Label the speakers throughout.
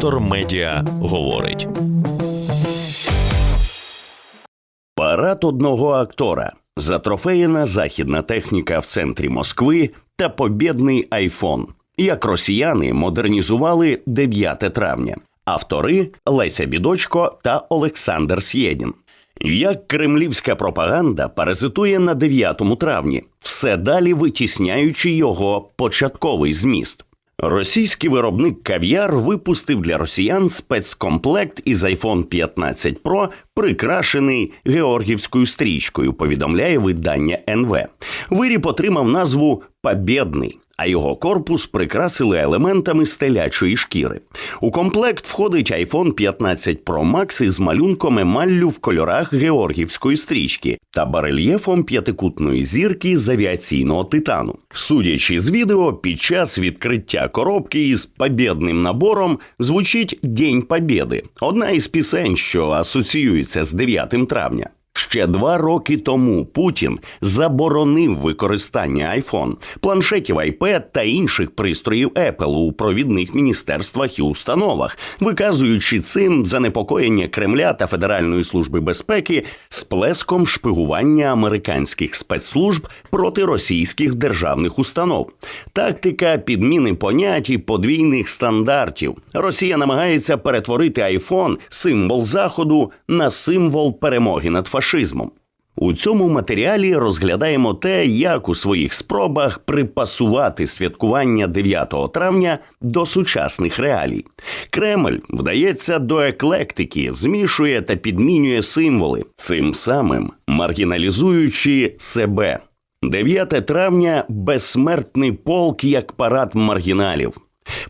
Speaker 1: Вектор Медіа говорить.
Speaker 2: Парад одного актора. Затрофеєна західна техніка в центрі Москви та побєдний айфон. Як росіяни модернізували 9 травня. Автори Леся Бідочко та Олександр Сєдін. Як кремлівська пропаганда паразитує на 9 травні, все далі витісняючи його початковий зміст. Російський виробник кав'яр випустив для росіян спецкомплект із iPhone 15 Pro, прикрашений георгівською стрічкою. Повідомляє видання НВ. Виріб отримав назву Побєдний. А його корпус прикрасили елементами стелячої шкіри. У комплект входить iPhone 15 Pro Max із малюнком емаллю в кольорах георгівської стрічки та барельєфом п'ятикутної зірки з авіаційного титану. Судячи з відео, під час відкриття коробки із побєдним набором звучить День Побєди, одна із пісень, що асоціюється з 9 травня. Ще два роки тому Путін заборонив використання iPhone, планшетів iPad та інших пристроїв Apple у провідних міністерствах і установах, виказуючи цим занепокоєння Кремля та Федеральної служби безпеки сплеском шпигування американських спецслужб проти російських державних установ. Тактика підміни понять і подвійних стандартів. Росія намагається перетворити iPhone, символ заходу, на символ перемоги над фашизмом. У цьому матеріалі розглядаємо те, як у своїх спробах припасувати святкування 9 травня до сучасних реалій. Кремль вдається до еклектики, змішує та підмінює символи, цим самим маргіналізуючи себе. 9 травня безсмертний полк як парад маргіналів.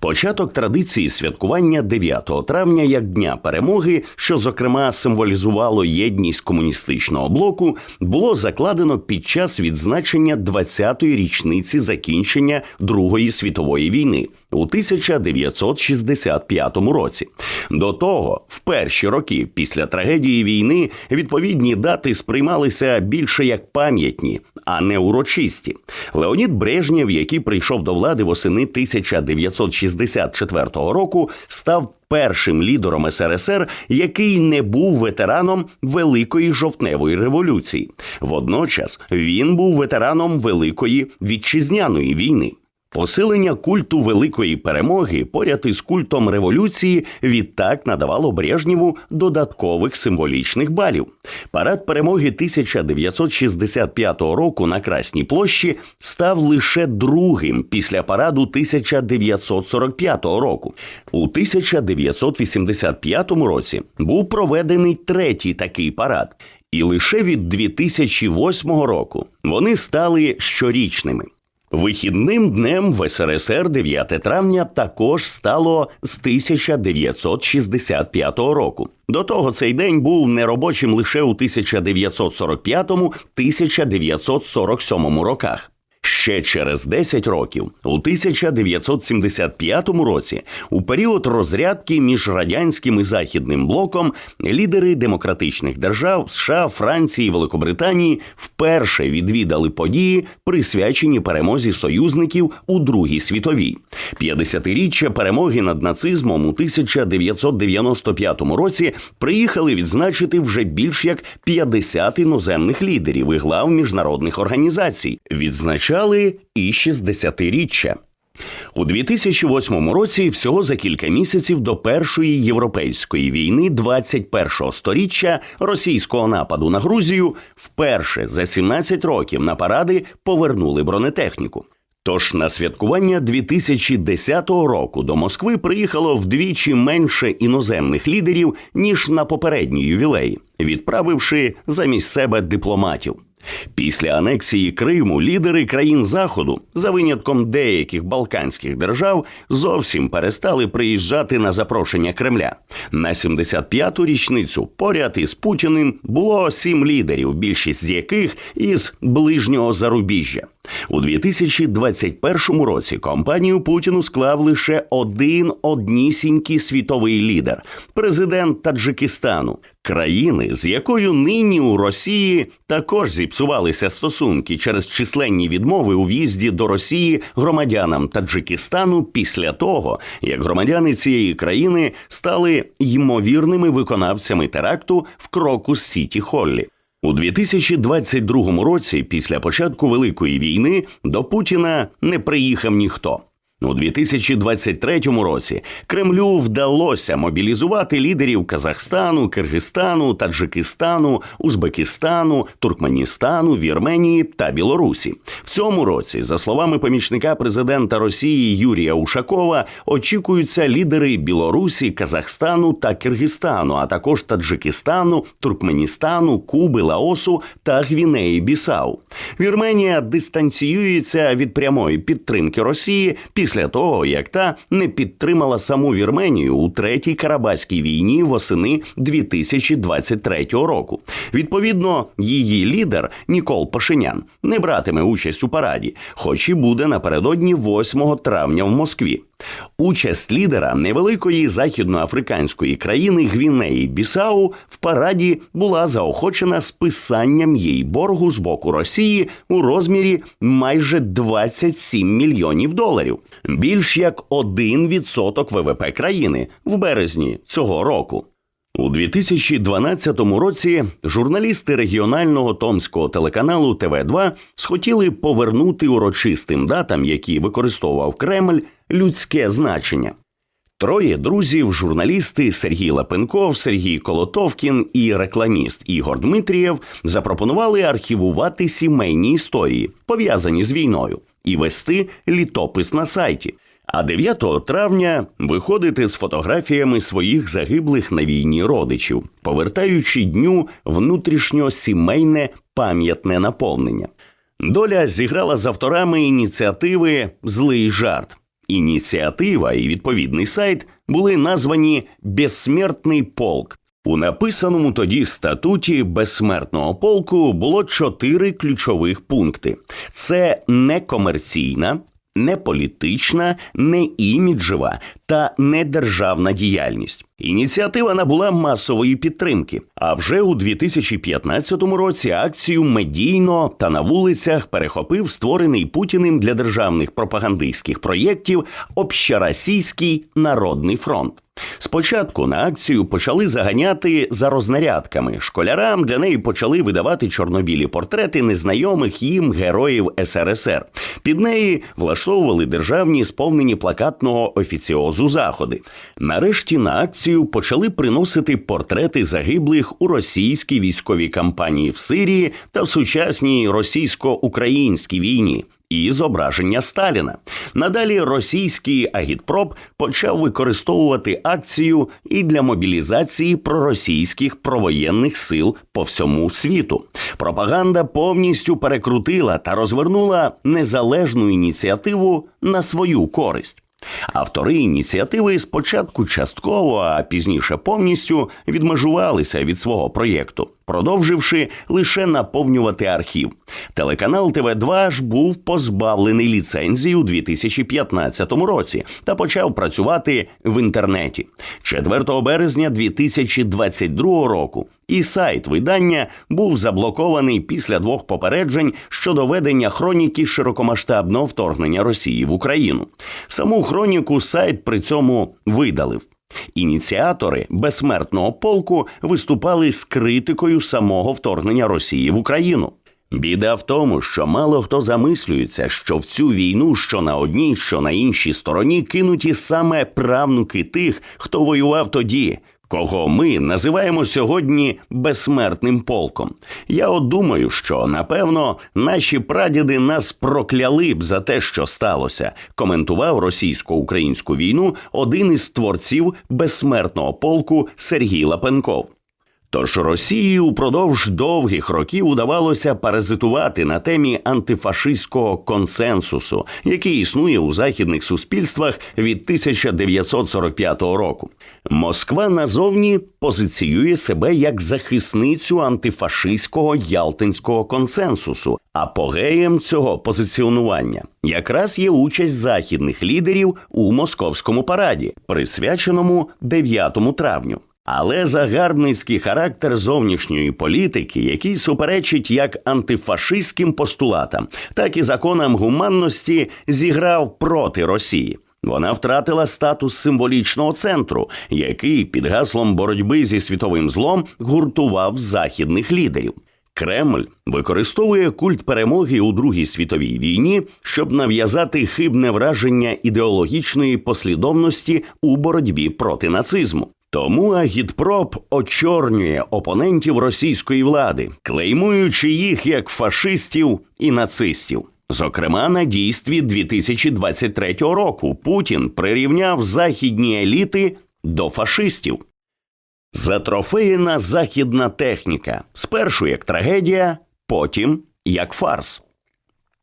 Speaker 2: Початок традиції святкування 9 травня як Дня перемоги, що зокрема символізувало єдність комуністичного блоку, було закладено під час відзначення 20-ї річниці закінчення Другої світової війни у 1965 році. До того, в перші роки після трагедії війни, відповідні дати сприймалися більше як пам'ятні, а не урочисті. Леонід Брежнєв, який прийшов до влади восени 1964 року, став першим лідером СРСР, який не був ветераном Великої жовтневої революції. Водночас він був ветераном Великої вітчизняної війни. Посилення культу великої перемоги поряд із культом революції відтак надавало Брежнєву додаткових символічних балів. Парад перемоги 1965 року на Красній площі став лише другим після параду 1945 року. У 1985 році був проведений третій такий парад. І лише від 2008 року вони стали щорічними. Вихідним днем в СРСР 9 травня також стало з 1965 року. До того цей день був неробочим лише у 1945-1947 роках. Ще через 10 років, у 1975 році, у період розрядки між радянським і західним блоком, лідери демократичних держав США, Франції і Великобританії вперше відвідали події, присвячені перемозі союзників у Другій світовій. 50-річчя перемоги над нацизмом у 1995 році приїхали відзначити вже більш як 50 іноземних лідерів і глав міжнародних організацій. Відзначали і 60-річчя. У 2008 році, всього за кілька місяців до першої європейської війни 21-го сторіччя російського нападу на Грузію, вперше за 17 років на паради повернули бронетехніку. Тож на святкування 2010 року до Москви приїхало вдвічі менше іноземних лідерів ніж на попередній ювілеї, відправивши замість себе дипломатів. Після анексії Криму лідери країн Заходу, за винятком деяких балканських держав, зовсім перестали приїжджати на запрошення Кремля. На 75-ту річницю поряд із Путіним було сім лідерів, більшість з яких із ближнього зарубіжжя. У 2021 році компанію Путіну склав лише один однісінький світовий лідер президент Таджикистану Країни, з якою нині у Росії також зіпсувалися стосунки через численні відмови у в'їзді до Росії громадянам Таджикистану після того, як громадяни цієї країни стали ймовірними виконавцями теракту в Крокус Сіті Холлі. У 2022 році, після початку Великої війни, до Путіна не приїхав ніхто. У 2023 році Кремлю вдалося мобілізувати лідерів Казахстану, Киргизстану, Таджикистану, Узбекистану, Туркменістану, Вірменії та Білорусі. В цьому році, за словами помічника президента Росії Юрія Ушакова, очікуються лідери Білорусі, Казахстану та Киргизстану, а також Таджикистану, Туркменістану, Куби, Лаосу та Гвінеї Бісау. Вірменія дистанціюється від прямої підтримки Росії після того, як та не підтримала саму Вірменію у третій Карабаській війні восени 2023 року. Відповідно, її лідер Нікол Пашинян не братиме участь у параді, хоч і буде напередодні 8 травня в Москві. Участь лідера невеликої західноафриканської країни Гвінеї Бісау в параді була заохочена списанням їй боргу з боку Росії у розмірі майже 27 мільйонів доларів, більш як 1% ВВП країни в березні цього року. У 2012 році журналісти регіонального томського телеканалу ТВ2 схотіли повернути урочистим датам, які використовував Кремль, людське значення. Троє друзів, журналісти Сергій Лапенков, Сергій Колотовкін і рекламіст Ігор Дмитрієв запропонували архівувати сімейні історії, пов'язані з війною, і вести літопис на сайті. А 9 травня виходити з фотографіями своїх загиблих на війні родичів, повертаючи дню внутрішньосімейне пам'ятне наповнення. Доля зіграла з авторами ініціативи Злий жарт. Ініціатива і відповідний сайт були названі Безсмертний полк. У написаному тоді статуті безсмертного полку було чотири ключових пункти: це некомерційна, не політична, не іміджева та не державна діяльність. Ініціатива набула масової підтримки. А вже у 2015 році акцію медійно та на вулицях перехопив створений Путіним для державних пропагандистських проєктів Общеросійський народний фронт. Спочатку на акцію почали заганяти за рознарядками. Школярам для неї почали видавати чорнобілі портрети незнайомих їм героїв СРСР. Під неї влаштовували державні сповнені плакатного офіціозу заходи. Нарешті на акцію почали приносити портрети загиблих у російській військовій кампанії в Сирії та в сучасній російсько-українській війні і зображення Сталіна. Надалі російський агітпроп почав використовувати акцію і для мобілізації проросійських провоєнних сил по всьому світу. Пропаганда повністю перекрутила та розвернула незалежну ініціативу на свою користь. Автори ініціативи спочатку частково, а пізніше повністю відмежувалися від свого проєкту, продовживши лише наповнювати архів. Телеканал ТВ2 ж був позбавлений ліцензії у 2015 році та почав працювати в інтернеті 4 березня 2022 року. І сайт видання був заблокований після двох попереджень щодо ведення хроніки широкомасштабного вторгнення Росії в Україну. Саму хроніку сайт при цьому видалив. Ініціатори безсмертного полку виступали з критикою самого вторгнення Росії в Україну. Біда в тому, що мало хто замислюється, що в цю війну, що на одній, що на іншій стороні, кинуті саме правнуки тих, хто воював тоді, кого ми називаємо сьогодні безсмертним полком. Я от думаю, що напевно наші прадіди нас прокляли б за те, що сталося, коментував російсько-українську війну один із творців безсмертного полку Сергій Лапенков. Тож Росії упродовж довгих років удавалося паразитувати на темі антифашистського консенсусу, який існує у західних суспільствах від 1945 року. Москва назовні позиціює себе як захисницю антифашистського ялтинського консенсусу. Апогеєм цього позиціонування якраз є участь західних лідерів у московському параді, присвяченому 9 травню. Але загарбницький характер зовнішньої політики, який суперечить як антифашистським постулатам, так і законам гуманності, зіграв проти Росії. Вона втратила статус символічного центру, який під гаслом боротьби зі світовим злом гуртував західних лідерів. Кремль використовує культ перемоги у Другій світовій війні, щоб нав'язати хибне враження ідеологічної послідовності у боротьбі проти нацизму. Тому агітпроп очорнює опонентів російської влади, клеймуючи їх як фашистів і нацистів. Зокрема, на дійстві 2023 року Путін прирівняв західні еліти до фашистів. Затрофеєна західна техніка спершу як трагедія, потім як фарс.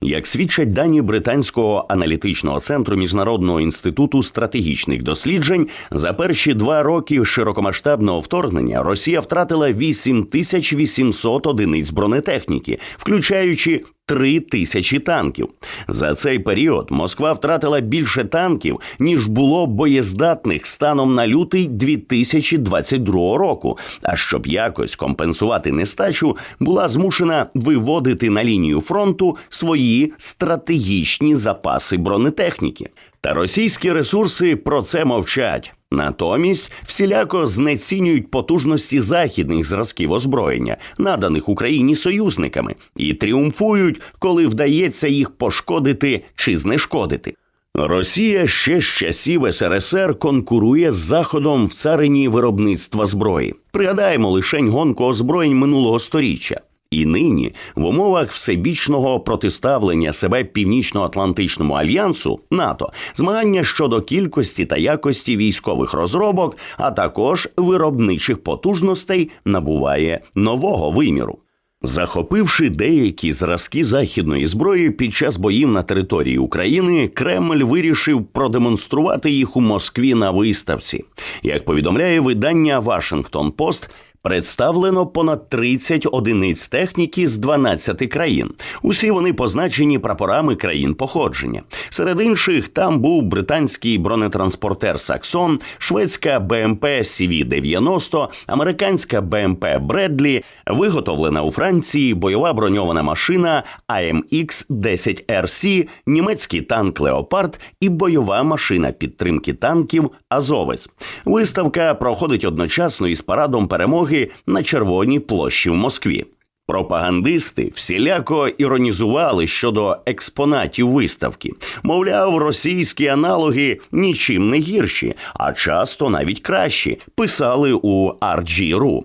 Speaker 2: Як свідчать дані британського аналітичного центру Міжнародного інституту стратегічних досліджень, за перші два роки широкомасштабного вторгнення Росія втратила 8800 одиниць бронетехніки, включаючи 3 тисячі танків. За цей період Москва втратила більше танків, ніж було боєздатних станом на лютий 2022 року. А щоб якось компенсувати нестачу, була змушена виводити на лінію фронту свої стратегічні запаси бронетехніки. Та російські ресурси про це мовчать. Натомість всіляко знецінюють потужності західних зразків озброєння, наданих Україні союзниками, і тріумфують, коли вдається їх пошкодити чи знешкодити. Росія ще з часів СРСР конкурує з Заходом в царині виробництва зброї. Пригадаємо лишень гонку озброєнь минулого сторіччя. І нині, в умовах всебічного протиставлення себе Північно-Атлантичному альянсу НАТО, змагання щодо кількості та якості військових розробок, а також виробничих потужностей набуває нового виміру. Захопивши деякі зразки західної зброї під час боїв на території України, Кремль вирішив продемонструвати їх у Москві на виставці. Як повідомляє видання Вашингтон Пост, Представлено понад 30 одиниць техніки з 12 країн. Усі вони позначені прапорами країн походження. Серед інших там був британський бронетранспортер Саксон, шведська БМП CV-90, американська БМП Бредлі, виготовлена у Франції бойова броньована машина AMX 10 RC, німецький танк Леопард і бойова машина підтримки танків Азовець. Виставка проходить одночасно із парадом перемоги на Червоній площі в Москві. Пропагандисти всіляко іронізували щодо експонатів виставки. Мовляв, російські аналоги нічим не гірші, а часто навіть кращі, писали у RG.ru.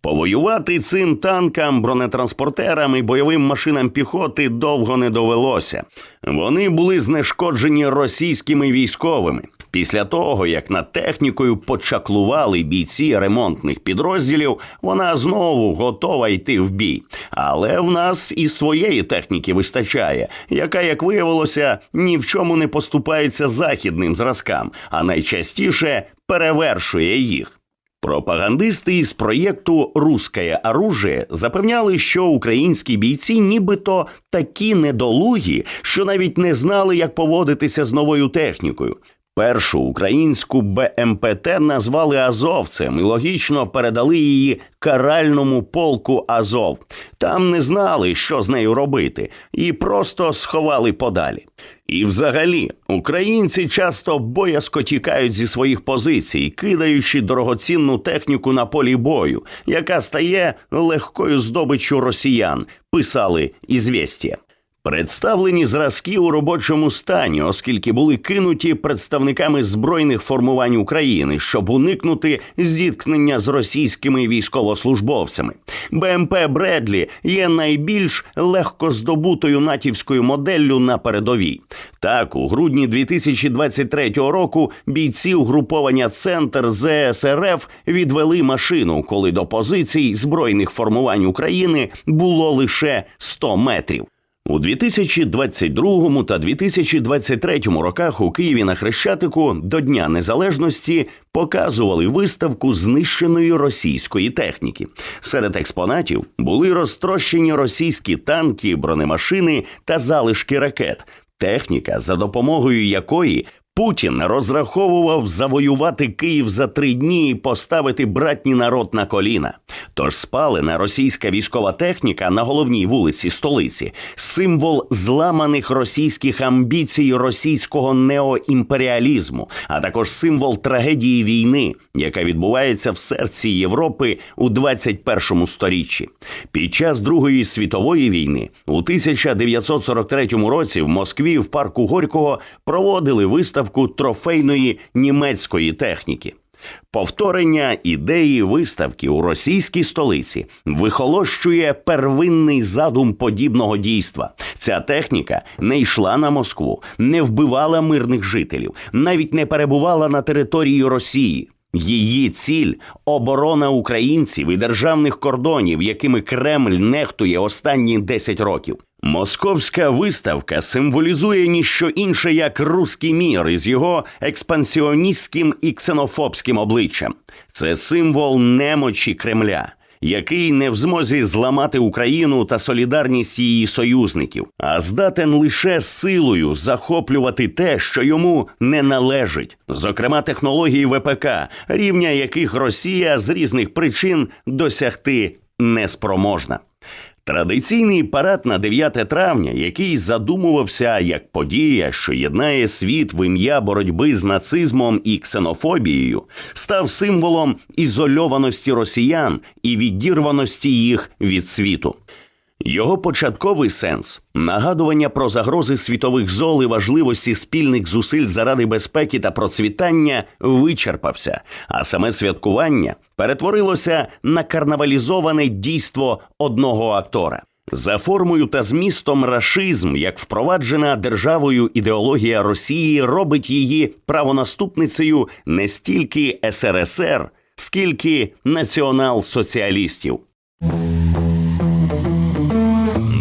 Speaker 2: Повоювати цим танкам, бронетранспортерам і бойовим машинам піхоти довго не довелося. Вони були знешкоджені російськими військовими. Після того, як над технікою почаклували бійці ремонтних підрозділів, вона знову готова йти в бій. Але в нас і своєї техніки вистачає, яка, як виявилося, ні в чому не поступається західним зразкам, а найчастіше перевершує їх. Пропагандисти із проєкту Русське оружие запевняли, що українські бійці нібито такі недолугі, що навіть не знали, як поводитися з новою технікою. Першу українську БМПТ назвали Азовцем і логічно передали її каральному полку Азов. Там не знали, що з нею робити, і просто сховали подалі. І, взагалі, українці часто боязко тікають зі своїх позицій, кидаючи дорогоцінну техніку на полі бою, яка стає легкою здобиччю росіян. Писали «Ізвєстія». Представлені зразки у робочому стані, оскільки були кинуті представниками збройних формувань України, щоб уникнути зіткнення з російськими військовослужбовцями. БМП Бредлі є найбільш легкоздобутою натівською моделлю на передовій. Так, у грудні 2023 року бійці угруповання Центр ЗСРФ відвели машину, коли до позицій збройних формувань України було лише 100 метрів. У 2022 та 2023 роках у Києві на Хрещатику до Дня Незалежності показували виставку знищеної російської техніки. Серед експонатів були розтрощені російські танки, бронемашини та залишки ракет. Техніка, за допомогою якої Путін розраховував завоювати Київ за три дні і поставити братній народ на коліна. Тож спалена російська військова техніка на головній вулиці столиці символ зламаних російських амбіцій російського неоімперіалізму, а також символ трагедії війни, яка відбувається в серці Європи у 21 сторіччі. Під час Другої світової війни у 1943 році в Москві в парку Горького проводили виставку трофейної німецької техніки. Повторення ідеї виставки у російській столиці вихолощує первинний задум подібного дійства. Ця техніка не йшла на Москву, не вбивала мирних жителів, навіть не перебувала на території Росії. Її ціль оборона українців і державних кордонів, якими Кремль нехтує останні 10 років. Московська виставка символізує ніщо інше як руський мір із його експансіоністським і ксенофобським обличчям. Це символ немочі Кремля, який не в змозі зламати Україну та солідарність її союзників, а здатен лише силою захоплювати те, що йому не належить, зокрема технології ВПК, рівня яких Росія з різних причин досягти неспроможна. Традиційний парад на 9 травня, який задумувався як подія, що єднає світ в ім'я боротьби з нацизмом і ксенофобією, став символом ізольованості росіян і відірваності їх від світу. Його початковий сенс нагадування про загрози світових зол і важливості спільних зусиль заради безпеки та процвітання вичерпався, а саме святкування перетворилося на карнавалізоване дійство одного актора. За формою та змістом рашизм, як впроваджена державою ідеологія Росії, робить її правонаступницею не стільки СРСР, скільки націонал-соціалістів.